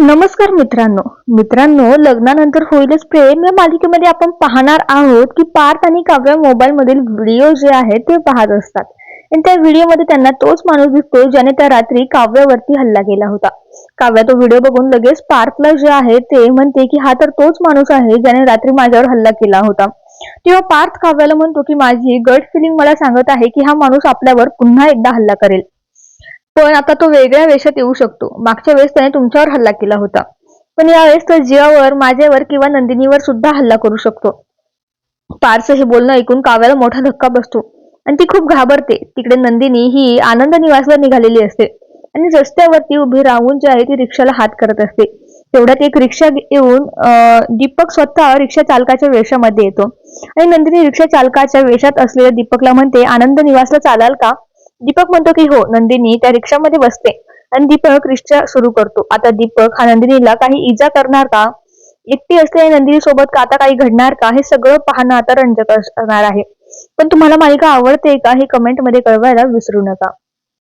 नमस्कार मित्रांनो. मित्रांनो लग्नानंतर होईलच प्रेम. या मालिकेमध्ये आपण पाहणार आहोत की पार्थ आणि काव्य मोबाईल मधील व्हिडिओ जे आहेत ते पाहत असतात. आणि त्या व्हिडिओमध्ये त्यांना तोच माणूस दिसतो ज्याने त्या रात्री काव्यावरती हल्ला केला होता. काव्या तो व्हिडिओ बघून लगेच पार्थला जे आहे ते म्हणते की हा तर तोच माणूस आहे ज्याने रात्री माझ्यावर हल्ला केला होता. तेव्हा पार्थ काव्याला म्हणतो की माझी गट फिलिंग मला सांगत आहे की हा माणूस आपल्यावर पुन्हा एकदा हल्ला करेल. पण आता तो वेगळ्या वेशात येऊ शकतो. मागच्या वेळेस त्याने तुमच्यावर हल्ला केला होता. पण यावेळेस तो जीवावर माझ्यावर किंवा नंदिनीवर सुद्धा हल्ला करू शकतो. पार्स हे बोलणं ऐकून काव्याला मोठा धक्का बसतो. आणि ती खूप घाबरते. तिकडे नंदिनी ही आनंद निवासला निघालेली असते. आणि रस्त्यावरती उभी राहून जी आहे ती रिक्षाला हात करत असते. तेवढ्यात एक रिक्षा येऊन दीपक स्वतः रिक्षा चालकाच्या वेशामध्ये येतो. आणि नंदिनी रिक्षा चालकाच्या वेशात असलेल्या दीपकला म्हणते आनंद निवासला चालाल का? दीपक म्हणतो की हो नंदिनी त्या रिक्षामध्ये बसते. आणि दीपक रिक्षा सुरू करतो. आता दीपक हा नंदिनीला काही इजा करणार का? एकटी असलेल्या नंदिनी सोबत का आता काही घडणार का? हे सगळं पाहणं आता रंजक असणार आहे. पण तुम्हाला मालिका आवडते का हे कमेंटमध्ये कळवायला विसरू नका.